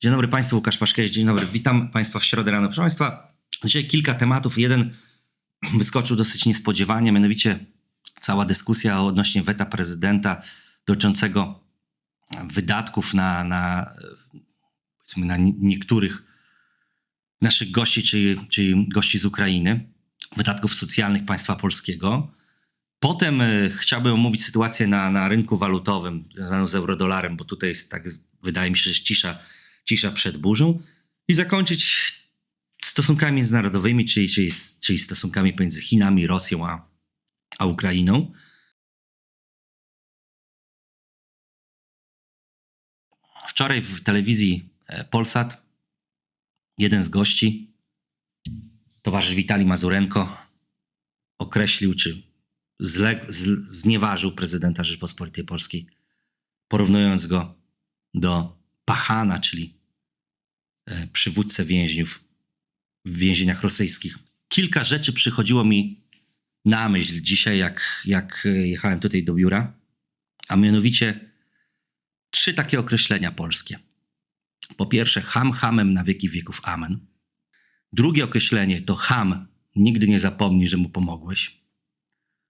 Dzień dobry Państwu, Łukasz Paszkiewicz, dzień dobry. Witam Państwa w środę rano. Proszę Państwa, dzisiaj kilka tematów. Jeden wyskoczył dosyć niespodziewanie, mianowicie cała dyskusja odnośnie weta prezydenta dotyczącego wydatków na, na, na niektórych naszych gości, czyli, czyli gości z Ukrainy, wydatków socjalnych państwa polskiego. Potem e, chciałbym omówić sytuację na, na rynku walutowym związaną z eurodolarem, bo tutaj jest tak, wydaje mi się, że jest cisza, cisza przed burzą. I zakończyć stosunkami międzynarodowymi, czyli, czyli, czyli stosunkami pomiędzy Chinami, Rosją a, a Ukrainą. Wczoraj w telewizji e, Polsat jeden z gości, towarzysz Witali Mazurenko, określił, czy zle, z, znieważył prezydenta Rzeczpospolitej Polskiej, porównując go do Pachana, czyli przywódcę więźniów w więzieniach rosyjskich. Kilka rzeczy przychodziło mi na myśl dzisiaj, jak, jak e, jechałem tutaj do biura, a mianowicie trzy takie określenia polskie. Po pierwsze, ham hamem na wieki wieków amen. Drugie określenie to ham nigdy nie zapomnij, że mu pomogłeś.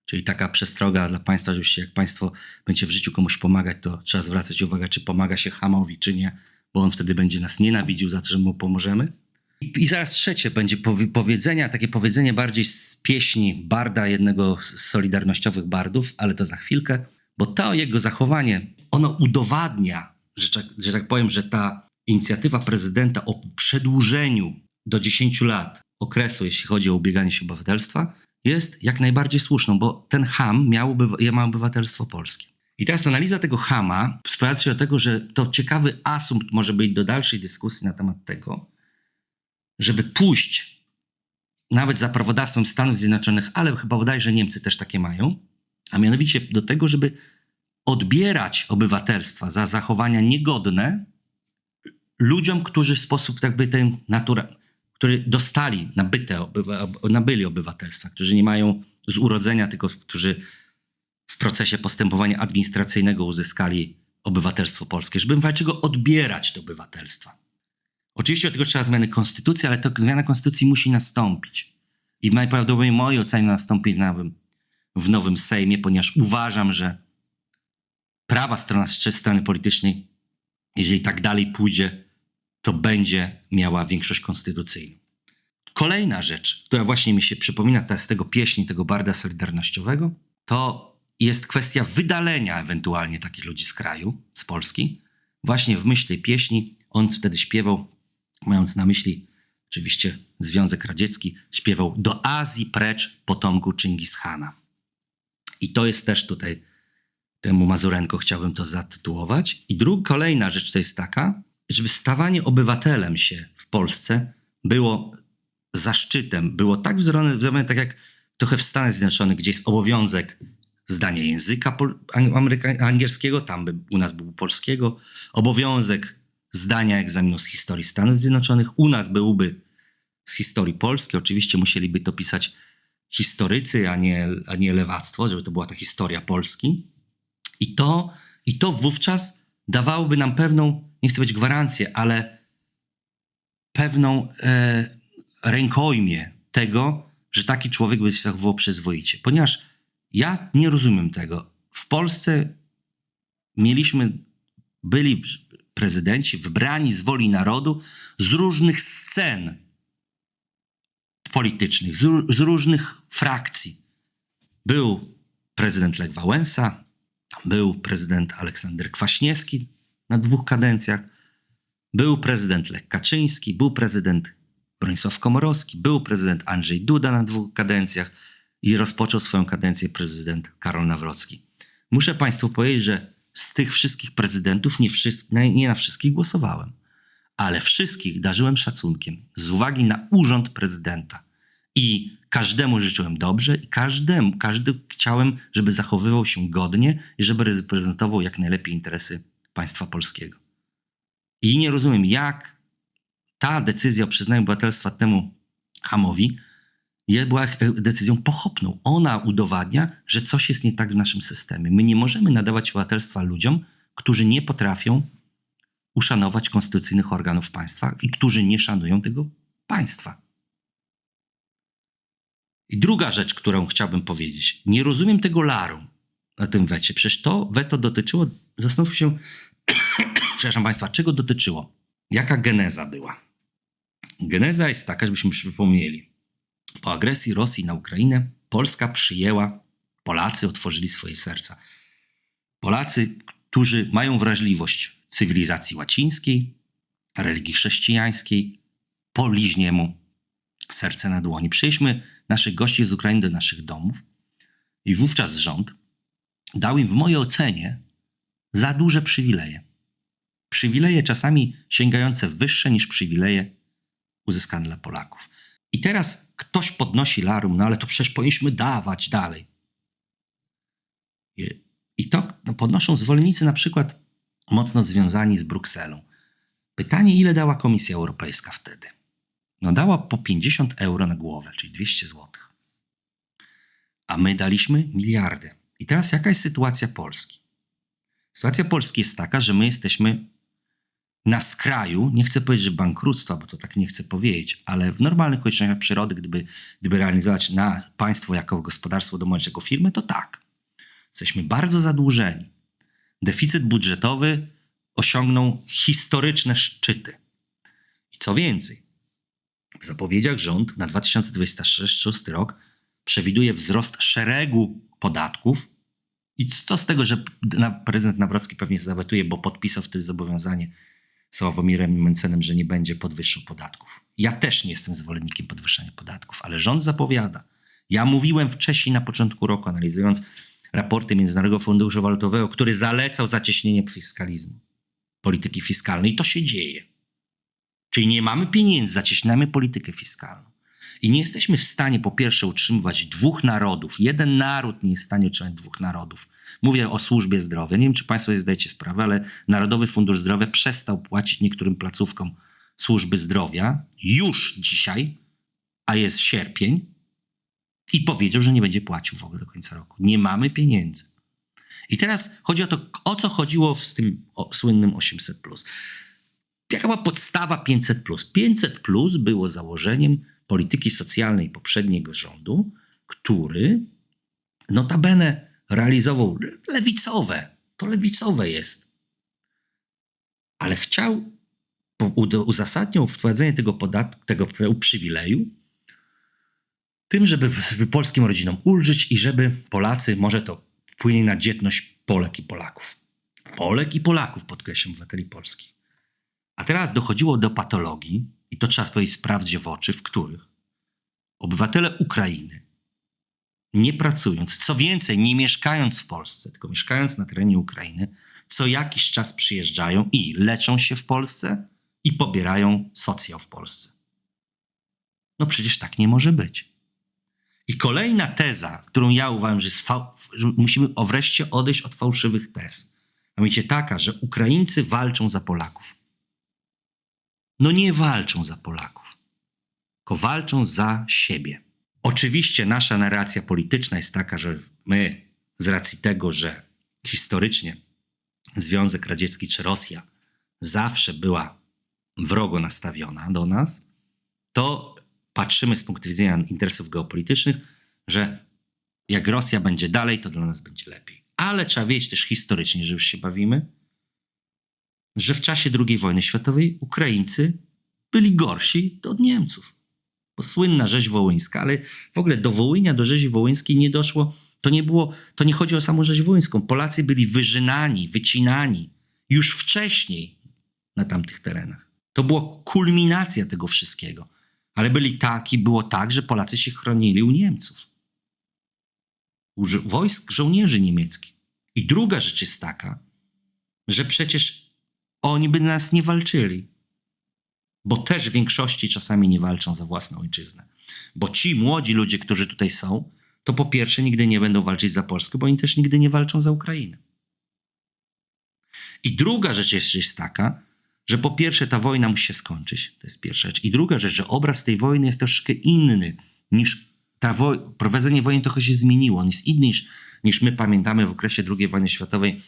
Czyli taka przestroga dla Państwa, żebyście, jak Państwo będzie w życiu komuś pomagać, to trzeba zwracać uwagę, czy pomaga się hamowi, czy nie, bo on wtedy będzie nas nienawidził za to, że mu pomożemy. I, zaraz trzecie będzie powi- powiedzenia, takie powiedzenie bardziej z pieśni Barda, jednego z solidarnościowych bardów, ale to za chwilkę, bo to jego zachowanie, ono udowadnia, że, tak- że tak powiem, że ta inicjatywa prezydenta o przedłużeniu do 10 lat okresu, jeśli chodzi o ubieganie się obywatelstwa, jest jak najbardziej słuszną, bo ten ham miał, obywa- ma obywatelstwo polskie. I teraz analiza tego hama sprowadza się do tego, że to ciekawy asumpt może być do dalszej dyskusji na temat tego, żeby pójść nawet za prawodawstwem Stanów Zjednoczonych, ale chyba bodajże Niemcy też takie mają, a mianowicie do tego, żeby odbierać obywatelstwa za zachowania niegodne ludziom, którzy w sposób jakby ten natura, którzy dostali nabyte, obywa, ob- nabyli obywatelstwa, którzy nie mają z urodzenia, tylko którzy w procesie postępowania administracyjnego uzyskali obywatelstwo polskie, żeby dlaczego odbierać te obywatelstwa. Oczywiście do tego trzeba zmiany konstytucji, ale to zmiana konstytucji musi nastąpić. I najprawdopodobniej w mojej ocenie nastąpi w nowym, w nowym Sejmie, ponieważ uważam, że prawa strona z strony politycznej, jeżeli tak dalej pójdzie, to będzie miała większość konstytucyjną. Kolejna rzecz, która właśnie mi się przypomina ta- z tego pieśni, tego barda solidarnościowego, to jest kwestia wydalenia ewentualnie takich ludzi z kraju, z Polski. Właśnie w myśl tej pieśni on wtedy śpiewał, mając na myśli oczywiście Związek Radziecki, śpiewał do Azji precz potomku Chingishana. I to jest też tutaj temu Mazurenko chciałbym to zatytułować. I druga, kolejna rzecz to jest taka, żeby stawanie obywatelem się w Polsce było zaszczytem, było tak wzorowane, tak jak trochę w Stanach Zjednoczonych, gdzie jest obowiązek zdania języka angielskiego, tam by u nas był polskiego, obowiązek zdania egzaminu z historii Stanów Zjednoczonych, u nas byłby z historii Polski. Oczywiście musieliby to pisać historycy, a nie, a nie lewactwo, żeby to była ta historia Polski. I to, I to wówczas dawałoby nam pewną, nie chcę być gwarancję, ale pewną e, rękojmię tego, że taki człowiek by się zachowywał przyzwoicie. Ponieważ ja nie rozumiem tego. W Polsce mieliśmy, byli prezydenci wybrani z woli narodu z różnych scen politycznych, z, z różnych frakcji. Był prezydent Lech Wałęsa, był prezydent Aleksander Kwaśniewski na dwóch kadencjach, był prezydent Lech Kaczyński, był prezydent Bronisław Komorowski, był prezydent Andrzej Duda na dwóch kadencjach i rozpoczął swoją kadencję prezydent Karol Nawrocki. Muszę Państwu powiedzieć, że z tych wszystkich prezydentów nie, wszys- na- nie na wszystkich głosowałem, ale wszystkich darzyłem szacunkiem z uwagi na urząd prezydenta. I każdemu życzyłem dobrze i każdemu, każdy chciałem, żeby zachowywał się godnie i żeby reprezentował jak najlepiej interesy państwa polskiego. I nie rozumiem, jak ta decyzja o przyznaniu obywatelstwa temu Hamowi była e, decyzją pochopną. Ona udowadnia, że coś jest nie tak w naszym systemie. My nie możemy nadawać obywatelstwa ludziom, którzy nie potrafią uszanować konstytucyjnych organów państwa i którzy nie szanują tego państwa. I druga rzecz, którą chciałbym powiedzieć. Nie rozumiem tego laru na tym wecie. Przecież to weto dotyczyło, zastanówmy się, przepraszam Państwa, czego dotyczyło? Jaka geneza była? Geneza jest taka, żebyśmy przypomnieli. Po agresji Rosji na Ukrainę Polska przyjęła, Polacy otworzyli swoje serca. Polacy, którzy mają wrażliwość cywilizacji łacińskiej, religii chrześcijańskiej, po bliźniemu serce na dłoni. Przyjęliśmy naszych gości z Ukrainy do naszych domów i wówczas rząd dał im w mojej ocenie za duże przywileje. Przywileje czasami sięgające wyższe niż przywileje uzyskane dla Polaków. I teraz ktoś podnosi larum, no ale to przecież powinniśmy dawać dalej. I- to no, podnoszą zwolennicy na przykład mocno związani z Brukselą. Pytanie, ile dała Komisja Europejska wtedy? No dała po 50 euro na głowę, czyli 200 zł. A my daliśmy miliardy. I teraz jaka jest sytuacja Polski? Sytuacja Polski jest taka, że my jesteśmy na skraju, nie chcę powiedzieć, że bankructwa, bo to tak nie chcę powiedzieć, ale w normalnych okolicznościach przyrody, gdyby, gdyby realizować na państwo jako gospodarstwo domowe, jako firmę, to tak. Jesteśmy bardzo zadłużeni. Deficyt budżetowy osiągnął historyczne szczyty. I co więcej, w zapowiedziach rząd na 2026 rok przewiduje wzrost szeregu podatków. I co z tego, że prezydent Nawrocki pewnie zawetuje, bo podpisał wtedy zobowiązanie Sławomirem Mencenem, że nie będzie podwyższał podatków. Ja też nie jestem zwolennikiem podwyższania podatków, ale rząd zapowiada. Ja mówiłem wcześniej na początku roku, analizując raporty Międzynarodowego Funduszu Walutowego, który zalecał zacieśnienie fiskalizmu, polityki fiskalnej. I to się dzieje. Czyli nie mamy pieniędzy, zacieśniamy politykę fiskalną. I nie jesteśmy w stanie po pierwsze utrzymywać dwóch narodów. Jeden naród nie jest w stanie utrzymać dwóch narodów. Mówię o służbie zdrowia. Nie wiem, czy Państwo sobie zdajecie sprawę, ale Narodowy Fundusz Zdrowia przestał płacić niektórym placówkom służby zdrowia już dzisiaj, a jest sierpień, i powiedział, że nie będzie płacił w ogóle do końca roku. Nie mamy pieniędzy. I teraz chodzi o to, o co chodziło z tym słynnym 800. Jaka była podstawa 500? 500 było założeniem polityki socjalnej poprzedniego rządu, który notabene realizował lewicowe. To lewicowe jest. Ale chciał, uzasadniał wprowadzenie tego podatku, tego przywileju tym, żeby, żeby polskim rodzinom ulżyć i żeby Polacy, może to wpłynie na dzietność Polek i Polaków. Polek i Polaków, podkreślam, obywateli polskich. A teraz dochodziło do patologii, i to trzeba powiedzieć sprawdzie w oczy, w których obywatele Ukrainy, nie pracując, co więcej, nie mieszkając w Polsce, tylko mieszkając na terenie Ukrainy, co jakiś czas przyjeżdżają i leczą się w Polsce i pobierają socjal w Polsce. No przecież tak nie może być. I kolejna teza, którą ja uważam, że, fał, że musimy wreszcie odejść od fałszywych tez. A mianowicie taka, że Ukraińcy walczą za Polaków. No nie walczą za Polaków, tylko walczą za siebie. Oczywiście nasza narracja polityczna jest taka, że my z racji tego, że historycznie Związek Radziecki czy Rosja zawsze była wrogo nastawiona do nas, to patrzymy z punktu widzenia interesów geopolitycznych, że jak Rosja będzie dalej, to dla nas będzie lepiej. Ale trzeba wiedzieć też historycznie, że już się bawimy, że w czasie II wojny światowej Ukraińcy byli gorsi od Niemców. Bo słynna rzeź wołyńska, ale w ogóle do Wołynia, do rzezi wołyńskiej nie doszło. To nie było, to nie chodzi o samą rzeź wołyńską. Polacy byli wyżynani, wycinani już wcześniej na tamtych terenach. To była kulminacja tego wszystkiego. Ale byli taki, było tak, że Polacy się chronili u Niemców. U wojsk żołnierzy niemieckich. I druga rzecz jest taka, że przecież oni by nas nie walczyli. Bo też w większości czasami nie walczą za własną ojczyznę. Bo ci młodzi ludzie, którzy tutaj są, to po pierwsze nigdy nie będą walczyć za Polskę, bo oni też nigdy nie walczą za Ukrainę. I druga rzecz jeszcze jest taka, że po pierwsze ta wojna musi się skończyć, to jest pierwsza rzecz. I druga rzecz, że obraz tej wojny jest troszkę inny niż ta wo- prowadzenie wojny trochę się zmieniło. On jest inny niż, niż my pamiętamy w okresie II wojny światowej,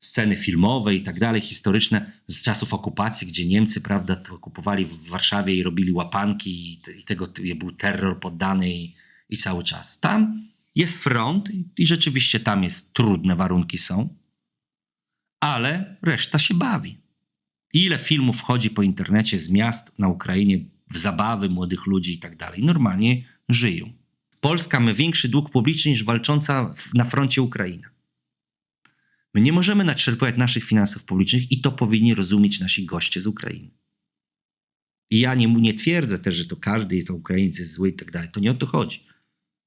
sceny filmowe i tak dalej, historyczne z czasów okupacji, gdzie Niemcy, prawda, okupowali w Warszawie i robili łapanki i, i tego i był terror poddany i, i cały czas. Tam jest front i, i rzeczywiście tam jest trudne warunki są, ale reszta się bawi. Ile filmów wchodzi po internecie z miast na Ukrainie w zabawy młodych ludzi i tak dalej. Normalnie żyją. Polska ma większy dług publiczny niż walcząca w, na froncie Ukraina. My nie możemy naczerpać naszych finansów publicznych i to powinni rozumieć nasi goście z Ukrainy. I ja nie, nie twierdzę też, że to każdy jest jest zły i tak dalej. To nie o to chodzi.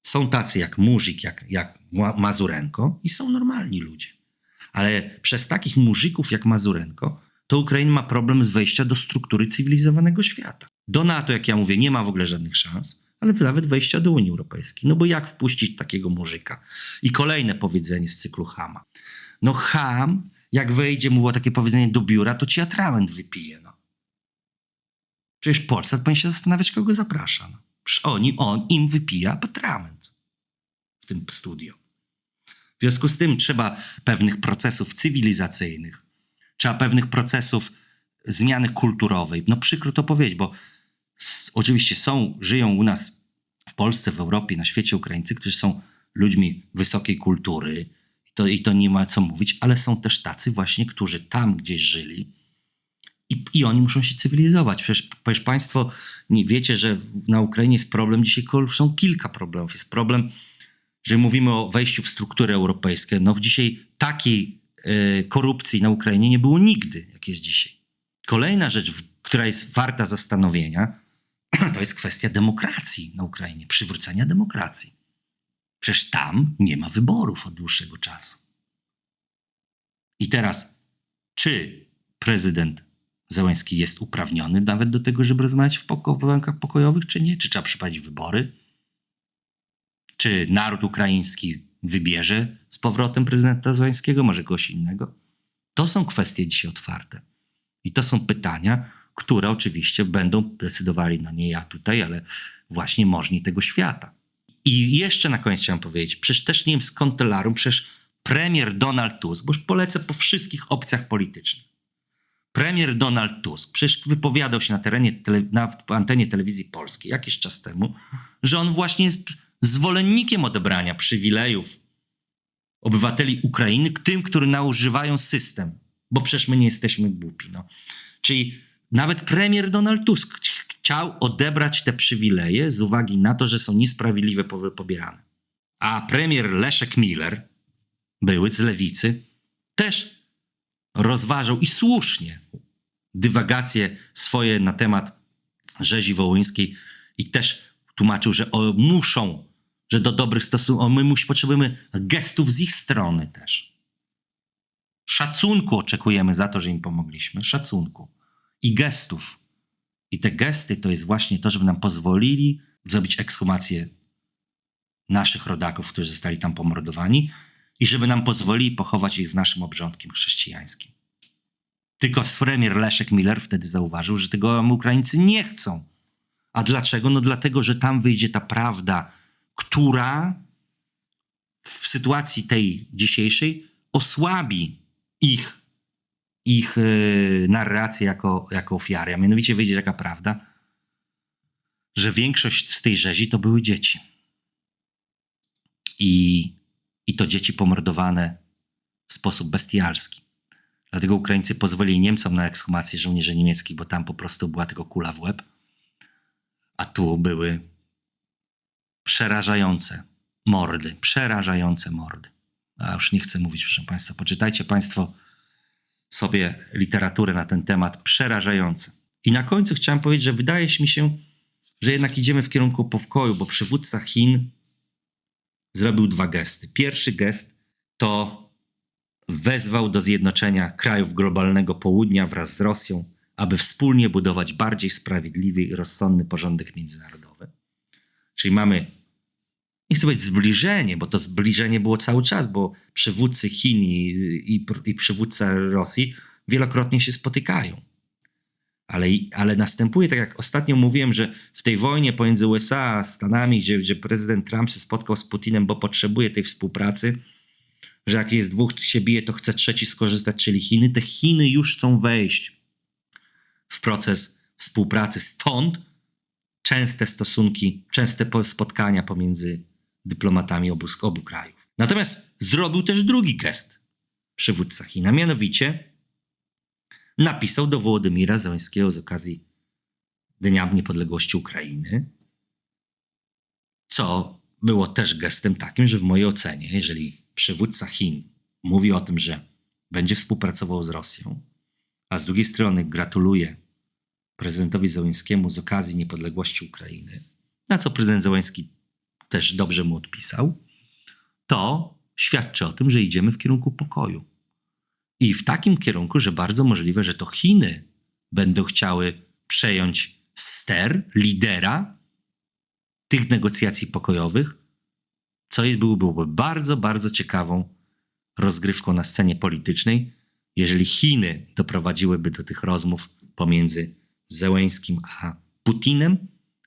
Są tacy jak Murzik, jak, jak Ma- Mazurenko i są normalni ludzie. Ale przez takich murzyków jak Mazurenko, to Ukraina ma problem z wejścia do struktury cywilizowanego świata. Do NATO, jak ja mówię, nie ma w ogóle żadnych szans, ale nawet wejścia do Unii Europejskiej. No bo jak wpuścić takiego murzyka? I kolejne powiedzenie z cyklu Hama. No Ham, jak wejdzie, mu było takie powiedzenie do biura, to ci atrament wypije. No. Przecież Polsat powinien się zastanawiać, kogo zaprasza. No. Przecież oni, on im wypija atrament w tym studio. W związku z tym trzeba pewnych procesów cywilizacyjnych, trzeba pewnych procesów zmiany kulturowej. No przykro to powiedzieć, bo s- oczywiście są, żyją u nas w Polsce, w Europie, na świecie Ukraińcy, którzy są ludźmi wysokiej kultury to, i to nie ma co mówić, ale są też tacy właśnie, którzy tam gdzieś żyli i, i oni muszą się cywilizować. Przecież, przecież państwo nie wiecie, że na Ukrainie jest problem, dzisiaj są kilka problemów. Jest problem, że mówimy o wejściu w struktury europejskie. No dzisiaj takiej e, korupcji na Ukrainie nie było nigdy, jak jest dzisiaj. Kolejna rzecz, która jest warta zastanowienia, to jest kwestia demokracji na Ukrainie, przywrócenia demokracji. Przecież tam nie ma wyborów od dłuższego czasu. I teraz, czy prezydent Zełenski jest uprawniony nawet do tego, żeby rozmawiać w poko- pokojowych, czy nie? Czy trzeba przeprowadzić wybory? Czy naród ukraiński wybierze z powrotem prezydenta Zełenskiego, może kogoś innego? To są kwestie dzisiaj otwarte. I to są pytania, które oczywiście będą decydowali, no nie ja tutaj, ale właśnie możni tego świata. I jeszcze na koniec chciałem powiedzieć, przecież też nie wiem skąd to larum, przecież premier Donald Tusk, bo już polecę po wszystkich opcjach politycznych. Premier Donald Tusk przecież wypowiadał się na terenie, tele, na antenie telewizji polskiej jakiś czas temu, że on właśnie jest zwolennikiem odebrania przywilejów obywateli Ukrainy tym, którzy nadużywają system, bo przecież my nie jesteśmy głupi. No. Czyli nawet premier Donald Tusk ch- chciał odebrać te przywileje z uwagi na to, że są niesprawiedliwie po- pobierane. A premier Leszek Miller, były z lewicy, też rozważał i słusznie dywagacje swoje na temat rzezi wołyńskiej i też tłumaczył, że o, muszą, że do dobrych stosunków, my musi, potrzebujemy gestów z ich strony też. Szacunku oczekujemy za to, że im pomogliśmy, szacunku i gestów. I te gesty to jest właśnie to, żeby nam pozwolili zrobić ekshumację naszych rodaków, którzy zostali tam pomordowani i żeby nam pozwolili pochować ich z naszym obrządkiem chrześcijańskim. Tylko premier Leszek Miller wtedy zauważył, że tego Ukraińcy nie chcą. A dlaczego? No dlatego, że tam wyjdzie ta prawda, która w sytuacji tej dzisiejszej osłabi ich, ich yy, narrację jako, jako ofiary. A mianowicie wyjdzie taka prawda, że większość z tej rzezi to były dzieci. I, I to dzieci pomordowane w sposób bestialski. Dlatego Ukraińcy pozwolili Niemcom na ekshumację żołnierzy niemieckich, bo tam po prostu była tylko kula w łeb. A tu były przerażające mordy, przerażające mordy. A już nie chcę mówić, proszę Państwa. Poczytajcie Państwo sobie literaturę na ten temat. Przerażające. I na końcu chciałem powiedzieć, że wydaje mi się, że jednak idziemy w kierunku pokoju, bo przywódca Chin zrobił dwa gesty. Pierwszy gest to wezwał do zjednoczenia krajów globalnego południa wraz z Rosją, aby wspólnie budować bardziej sprawiedliwy i rozsądny porządek międzynarodowy. Czyli mamy, nie chcę powiedzieć zbliżenie, bo to zbliżenie było cały czas, bo przywódcy Chin i, i, i przywódca Rosji wielokrotnie się spotykają. Ale, ale następuje, tak jak ostatnio mówiłem, że w tej wojnie pomiędzy USA a Stanami, gdzie, gdzie prezydent Trump się spotkał z Putinem, bo potrzebuje tej współpracy, że jak jest dwóch się bije, to chce trzeci skorzystać, czyli Chiny. Te Chiny już chcą wejść w proces współpracy. Stąd częste stosunki, częste po- spotkania pomiędzy dyplomatami obu, obu krajów. Natomiast zrobił też drugi gest przywódca Chin, a mianowicie napisał do Wołodymira Zełańskiego z okazji Dnia Niepodległości Ukrainy, co było też gestem takim, że w mojej ocenie, jeżeli przywódca Chin mówi o tym, że będzie współpracował z Rosją, a z drugiej strony gratuluje prezydentowi Zełańskiemu z okazji niepodległości Ukrainy, na co prezydent Zełański też dobrze mu odpisał, to świadczy o tym, że idziemy w kierunku pokoju. I w takim kierunku, że bardzo możliwe, że to Chiny będą chciały przejąć ster, lidera tych negocjacji pokojowych, co jest, byłoby bardzo, bardzo ciekawą rozgrywką na scenie politycznej, jeżeli Chiny doprowadziłyby do tych rozmów pomiędzy Zełęskim a Putinem,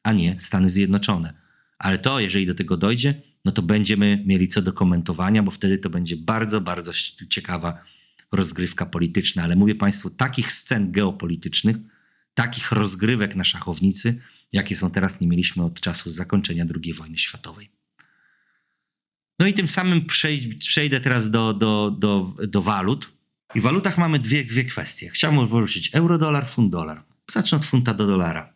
a nie Stany Zjednoczone. Ale to, jeżeli do tego dojdzie, no to będziemy mieli co do komentowania, bo wtedy to będzie bardzo, bardzo ciekawa rozgrywka polityczna. Ale mówię Państwu, takich scen geopolitycznych, takich rozgrywek na szachownicy, jakie są teraz, nie mieliśmy od czasu zakończenia II wojny światowej. No i tym samym przej- przejdę teraz do, do, do, do walut. I w walutach mamy dwie, dwie kwestie. Chciałbym poruszyć euro-dolar, funt-dolar. Zacznę od funta do dolara.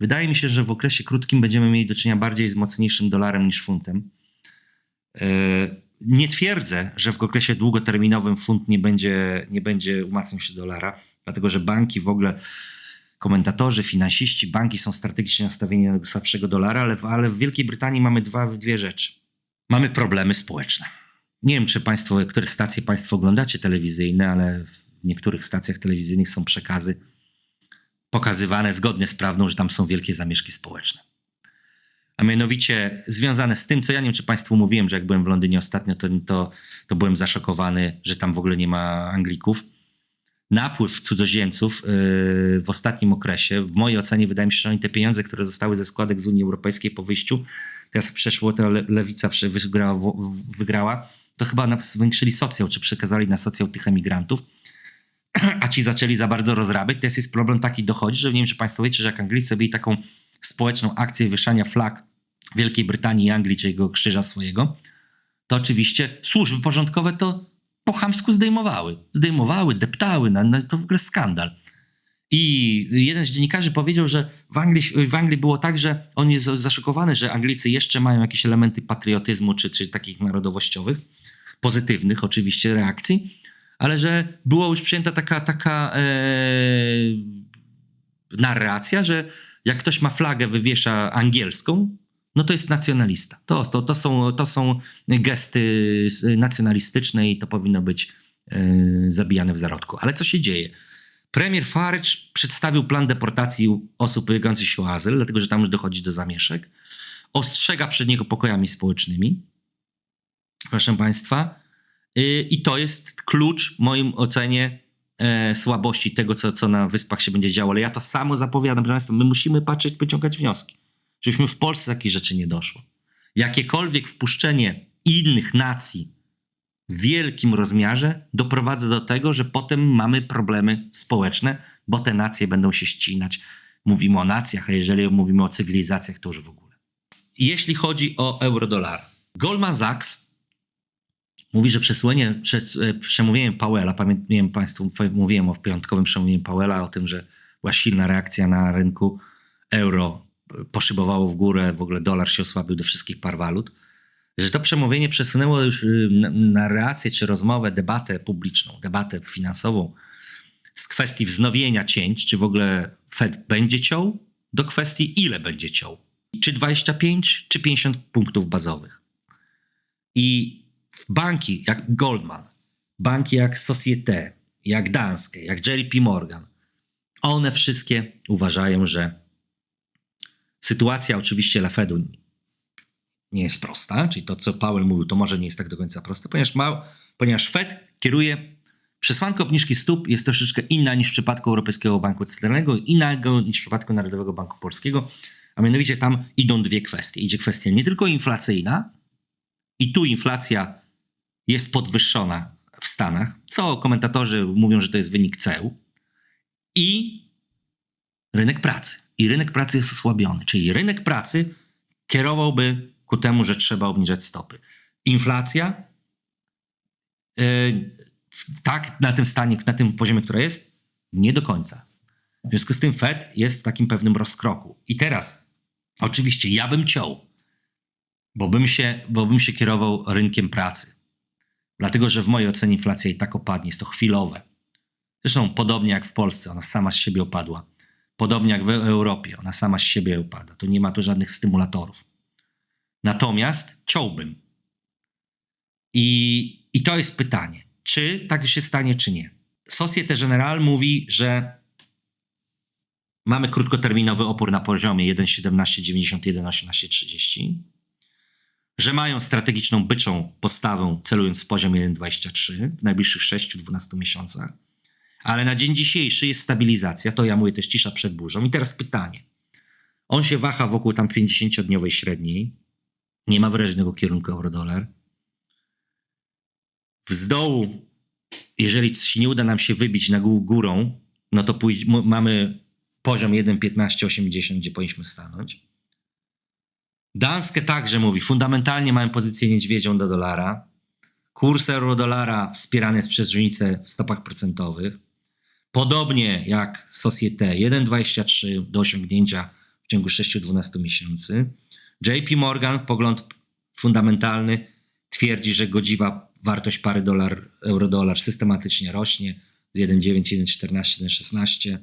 Wydaje mi się, że w okresie krótkim będziemy mieli do czynienia bardziej z mocniejszym dolarem niż funtem. Yy, Nie twierdzę, że w okresie długoterminowym funt nie będzie, nie będzie umacniał się dolara, dlatego że banki w ogóle, komentatorzy, finansiści, banki są strategicznie nastawieni na słabszego dolara, ale, w- ale w Wielkiej Brytanii mamy dwa, dwie rzeczy. Mamy problemy społeczne. Nie wiem, czy państwo, które stacje państwo oglądacie telewizyjne, ale w niektórych stacjach telewizyjnych są przekazy pokazywane zgodnie z prawdą, że tam są wielkie zamieszki społeczne. A mianowicie związane z tym, co ja nie wiem, czy Państwu mówiłem, że jak byłem w Londynie ostatnio, to, to, to byłem zaszokowany, że tam w ogóle nie ma Anglików. Napływ cudzoziemców yy, w ostatnim okresie, w mojej ocenie, wydaje mi się, że oni te pieniądze, które zostały ze składek z Unii Europejskiej po wyjściu, teraz przeszło, to le, lewica wygrała, wygrała, to chyba zwiększyli socjał, czy przekazali na socjał tych emigrantów a ci zaczęli za bardzo rozrabiać, teraz jest problem taki dochodzi, że nie wiem, czy Państwo wiecie, że jak Anglicy zrobili taką społeczną akcję wieszania flag Wielkiej Brytanii i Anglii, czy jego krzyża swojego, to oczywiście służby porządkowe to po chamsku zdejmowały. Zdejmowały, deptały, na, na, to w ogóle skandal. I jeden z dziennikarzy powiedział, że w Anglii, w Anglii było tak, że on jest zaszokowany, że Anglicy jeszcze mają jakieś elementy patriotyzmu, czy, czy takich narodowościowych, pozytywnych oczywiście reakcji, ale że była już przyjęta taka, taka e, narracja, że jak ktoś ma flagę, wywiesza angielską, no to jest nacjonalista. To, to, to, są, to są gesty nacjonalistyczne i to powinno być e, zabijane w zarodku. Ale co się dzieje? Premier Farage przedstawił plan deportacji osób ubiegających się o azyl, dlatego że tam już dochodzi do zamieszek. Ostrzega przed niego pokojami społecznymi. Proszę Państwa. Y, I to jest klucz, w moim ocenie, e, słabości tego, co, co na wyspach się będzie działo. Ale ja to samo zapowiadam, proszę my musimy patrzeć, wyciągać wnioski. Żebyśmy w Polsce takich rzeczy nie doszło. Jakiekolwiek wpuszczenie innych nacji w wielkim rozmiarze doprowadza do tego, że potem mamy problemy społeczne, bo te nacje będą się ścinać. Mówimy o nacjach, a jeżeli mówimy o cywilizacjach, to już w ogóle. Jeśli chodzi o euro-dolar, Goldman Sachs mówi, że przesłanie, przed e, przemówieniem Powella, pamiętam Państwu, mówiłem o piątkowym przemówieniu Powella, o tym, że była silna reakcja na rynku euro, e, poszybowało w górę, w ogóle dolar się osłabił do wszystkich par walut, że to przemówienie przesunęło już y, na- na czy rozmowę, debatę publiczną, debatę finansową z kwestii wznowienia cięć, czy w ogóle Fed będzie ciął, do kwestii ile będzie ciął. Czy 25, czy 50 punktów bazowych. I banki jak Goldman, banki jak Societe, jak Danske, jak JP Morgan, one wszystkie uważają, że sytuacja oczywiście dla Fedu nie jest prosta, czyli to, co Powell mówił, to może nie jest tak do końca proste, ponieważ, ma, ponieważ Fed kieruje przesłanka obniżki stóp jest troszeczkę inna niż w przypadku Europejskiego Banku Centralnego, innego niż w przypadku Narodowego Banku Polskiego, a mianowicie tam idą dwie kwestie. Idzie kwestia nie tylko inflacyjna, i tu inflacja jest podwyższona w Stanach, co komentatorzy mówią, że to jest wynik ceł, i rynek pracy. I rynek pracy jest osłabiony, czyli rynek pracy kierowałby ku temu, że trzeba obniżać stopy. Inflacja, yy, tak, na tym stanie, na tym poziomie, który jest, nie do końca. W związku z tym Fed jest w takim pewnym rozkroku. I teraz, oczywiście, ja bym ciął, bo bym się, bo bym się kierował rynkiem pracy. Dlatego, że w mojej ocenie inflacja i tak opadnie, jest to chwilowe. Zresztą podobnie jak w Polsce, ona sama z siebie opadła. Podobnie jak w Europie, ona sama z siebie upada. Tu nie ma tu żadnych stymulatorów. Natomiast ciąłbym. I, I to jest pytanie, czy tak się stanie, czy nie. Societe Generale mówi, że mamy krótkoterminowy opór na poziomie 1,1791, 18,30, że mają strategiczną byczą postawę celując w poziom 1,23 w najbliższych 6-12 miesiącach, ale na dzień dzisiejszy jest stabilizacja, to ja mówię, jest cisza przed burzą. I teraz pytanie. On się waha wokół tam 50-dniowej średniej, nie ma wyraźnego kierunku euro-dolar. Z dołu, jeżeli nie uda nam się wybić na gó- górą, no to mamy poziom 1,1580, gdzie powinniśmy stanąć. Danskę także mówi, fundamentalnie mamy pozycję niedźwiedzią do dolara. Kurs euro-dolara wspierany jest przez różnicę w stopach procentowych. Podobnie jak Societe 1,23 do osiągnięcia w ciągu 6-12 miesięcy. JP Morgan, pogląd fundamentalny, twierdzi, że godziwa wartość pary dolar, euro-dolar systematycznie rośnie z 1,9, 1,14, 1,16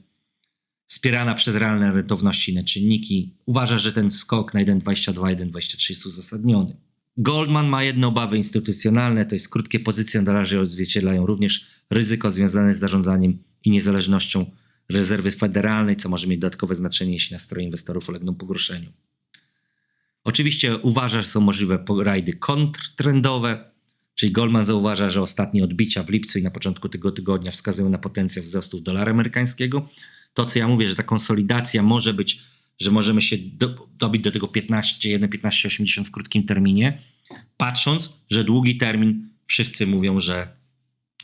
wspierana przez realne rentowności inne czynniki. Uważa, że ten skok na 1,22, 1,23 jest uzasadniony. Goldman ma jedne obawy instytucjonalne, to jest krótkie pozycje na odzwierciedlają również ryzyko związane z zarządzaniem i niezależnością rezerwy federalnej, co może mieć dodatkowe znaczenie, jeśli nastroje inwestorów ulegną pogorszeniu. Oczywiście uważa, że są możliwe rajdy kontrtrendowe, czyli Goldman zauważa, że ostatnie odbicia w lipcu i na początku tego tygodnia wskazują na potencjał wzrostu dolara amerykańskiego. To, co ja mówię, że ta konsolidacja może być, że możemy się do, dobić do tego 15, 1,1580 w krótkim terminie, patrząc, że długi termin wszyscy mówią, że,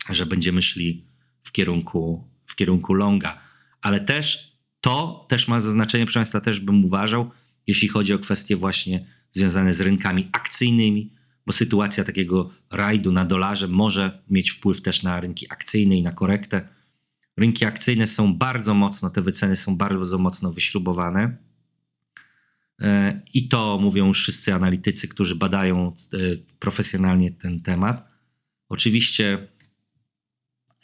że będziemy szli w kierunku, w kierunku longa. Ale też to też ma zaznaczenie, proszę Państwa, też bym uważał, jeśli chodzi o kwestie właśnie związane z rynkami akcyjnymi, bo sytuacja takiego rajdu na dolarze może mieć wpływ też na rynki akcyjne i na korektę. Rynki akcyjne są bardzo mocno, te wyceny są bardzo mocno wyśrubowane. E, I to mówią wszyscy analitycy, którzy badają e, profesjonalnie ten temat. Oczywiście,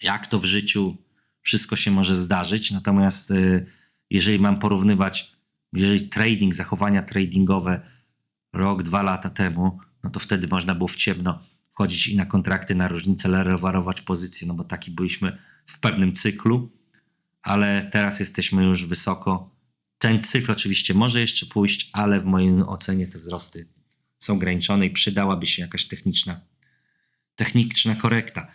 jak to w życiu, wszystko się może zdarzyć. Natomiast e, jeżeli mam porównywać, jeżeli trading, zachowania tradingowe rok, dwa lata temu, no to wtedy można było w ciemno wchodzić i na kontrakty na różnicę, lewarować pozycje, no bo taki byliśmy w pewnym cyklu, ale teraz jesteśmy już wysoko. Ten cykl oczywiście może jeszcze pójść, ale w mojej ocenie te wzrosty są ograniczone i przydałaby się jakaś techniczna, techniczna korekta.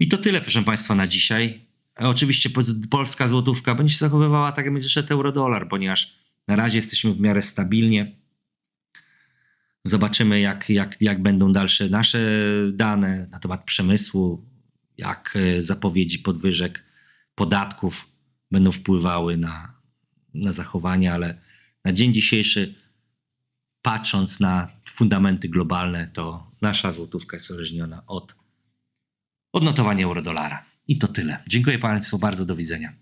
I to tyle, proszę Państwa, na dzisiaj. Oczywiście polska złotówka będzie się zachowywała tak, jak będzie szedł euro-dolar, ponieważ na razie jesteśmy w miarę stabilnie. Zobaczymy, jak, jak, jak będą dalsze nasze dane na temat przemysłu, jak zapowiedzi podwyżek podatków będą wpływały na, na zachowanie, ale na dzień dzisiejszy, patrząc na fundamenty globalne, to nasza złotówka jest uzależniona od odnotowania euro-dolara. I to tyle. Dziękuję Państwu bardzo. Do widzenia.